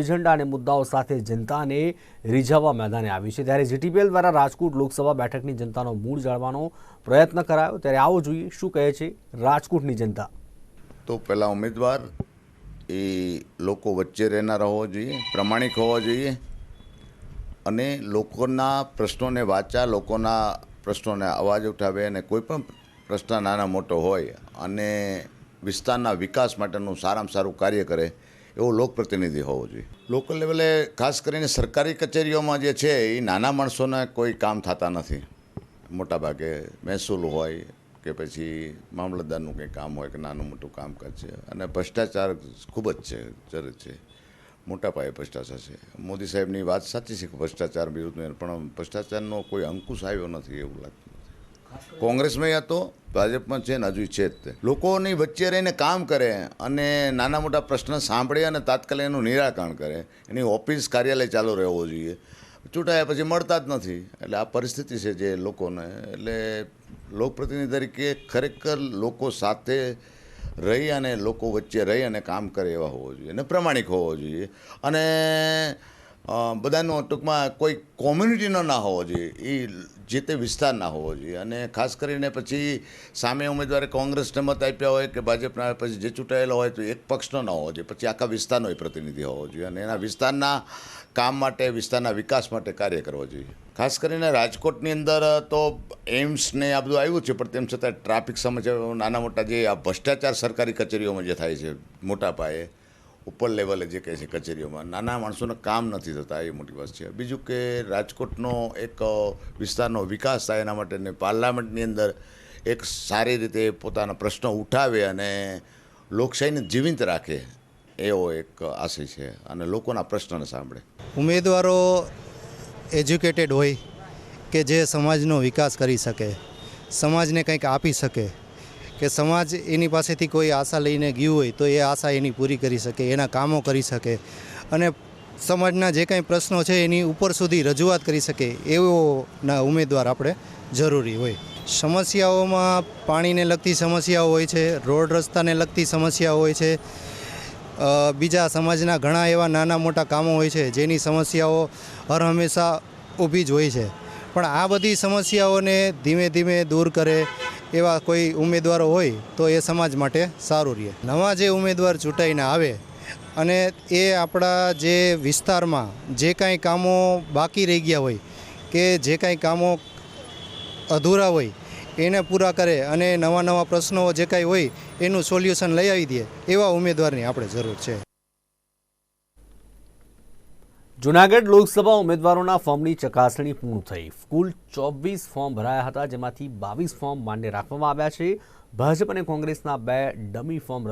Agenda અને મુદ્દાઓ સાથે જનતાને રીઝવવા મેદાને આવી છે. ત્યારે જીટીપીએલ દ્વારા રાજકોટ લોકસભા બેઠકની જનતાનો મૂળ જાણવાનો પ્રયત્ન કરાયો. ત્યારે આવો જોઈએ, શું કહે છે રાજકોટની જનતા? તો પહેલાં ઉમેદવાર એ લોકો વચ્ચે રહેનાર હોવો જોઈએ, પ્રમાણિક હોવો જોઈએ અને લોકોના પ્રશ્નોને વાંચા, લોકોના પ્રશ્નોને અવાજ ઉઠાવે અને કોઈ પણ પ્રશ્ન નાના મોટો હોય અને વિસ્તારના વિકાસ માટેનું સારામાં સારું કાર્ય કરે એવો લોકપ્રતિનિધિ હોવો જોઈએ. લોકલ લેવલે ખાસ કરીને સરકારી કચેરીઓમાં જે છે, એ નાના માણસોને કોઈ કામ થતા નથી. મોટાભાગે મહેસૂલ હોય કે પછી મામલતદારનું કંઈ કામ હોય કે નાનું મોટું કામકાજ છે. અને ભ્રષ્ટાચાર ખૂબ જ છે, જરૂર છે. મોટા પાયે ભ્રષ્ટાચાર છે. મોદી સાહેબની વાત સાચી છે કે ભ્રષ્ટાચાર વિરુદ્ધ પણ ભ્રષ્ટાચારનો કોઈ અંકુશ આવ્યો નથી એવું લાગતું. કોંગ્રેસમાં હતો ભાજપમાં છે ને હજુ છે જ તે. લોકોની વચ્ચે રહીને કામ કરે અને નાના મોટા પ્રશ્ન સાંભળે અને તાત્કાલિક એનું નિરાકરણ કરે. એની ઓફિસ કાર્યાલય ચાલુ રહેવો જોઈએ. ચૂંટાયા પછી મળતા જ નથી. એટલે આ પરિસ્થિતિ છે જે લોકોને. એટલે લોકપ્રતિનિધિ તરીકે ખરેખર લોકો સાથે રહી અને લોકો વચ્ચે રહી અને કામ કરે એવા હોવો જોઈએ. અને પ્રમાણિક હોવો જોઈએ. અને બધાનો ટૂંકમાં કોઈ કોમ્યુનિટીનો ના હોવો જોઈએ. એ જે તે વિસ્તારના હોવો જોઈએ. અને ખાસ કરીને પછી સામે ઉમેદવારે કોંગ્રેસને મત આપ્યા હોય કે ભાજપના પછી જે ચૂંટાયેલો હોય તો એક પક્ષનો ન હોવો જોઈએ. પછી આખા વિસ્તારનો એ પ્રતિનિધિ હોવો જોઈએ. અને એના વિસ્તારના કામ માટે, વિસ્તારના વિકાસ માટે કાર્ય કરવો જોઈએ. ખાસ કરીને રાજકોટની અંદર તો એમ્સને આ બધું આવ્યું છે, પણ તેમ છતાં ટ્રાફિક સમસ્યાઓ નાના મોટા જે આ ભ્રષ્ટાચાર સરકારી કચેરીઓમાં જે થાય છે, મોટા પાયે ઉપર લેવલે જે કહે છે કચેરીઓમાં, નાના માણસોને કામ નથી થતા, એ મોટી વાત છે. બીજું કે રાજકોટનો એક વિસ્તારનો વિકાસ થાય એના માટે પાર્લામેન્ટની અંદર એક સારી રીતે પોતાના પ્રશ્નો ઉઠાવે અને લોકશાહીને જીવંત રાખે, એવો એક આશય છે અને લોકોના પ્રશ્નને સાંભળે. ઉમેદવારો એજ્યુકેટેડ હોય કે જે સમાજનો વિકાસ કરી શકે, સમાજને કંઈક આપી શકે કે સમાજ એની પાસેથી કોઈ આશા લઈને ગયું હોય તો એ આશા એની પૂરી કરી શકે, એના કામો કરી શકે. અને સમાજના જે કાંઈ પ્રશ્નો છે એની ઉપર સુધી રજૂઆત કરી શકે એવોના ઉમેદવાર આપણે જરૂરી હોય. સમસ્યાઓમાં પાણીને લગતી સમસ્યાઓ હોય છે, રોડ રસ્તાને લગતી સમસ્યાઓ હોય છે બીજા સમાજના ઘણા એવા નાના મોટા કામો હોય છે જેની સમસ્યાઓ હર હંમેશા ઊભી જ હોય છે. પણ આ બધી સમસ્યાઓને ધીમે ધીમે દૂર કરે એવા કોઈ ઉમેદવારો હોય તો એ સમાજ માટે સારું રહે. નવા જે ઉમેદવાર ચૂંટાઈને આવે અને એ આપણા જે વિસ્તારમાં જે કાંઈ કામો બાકી રહી ગયા હોય કે જે કાંઈ કામો અધૂરા હોય એને પૂરા કરે અને નવા નવા પ્રશ્નો જે કાંઈ હોય એનું સોલ્યુશન લઈ આવી દે એવા ઉમેદવારની આપણે જરૂર છે. જુનાગઢ લોકસભા ઉમેદવારોના ફોર્મની ચકાસણી પૂર્ણ થઈ. કુલ ચોવીસ ફોર્મ ભરાયા હતા, જેમાંથી બાવીસ ફોર્મ માન્ય રાખવામાં આવ્યા છે. ભાજપ અને કોંગ્રેસના બે ડમી ફોર્મ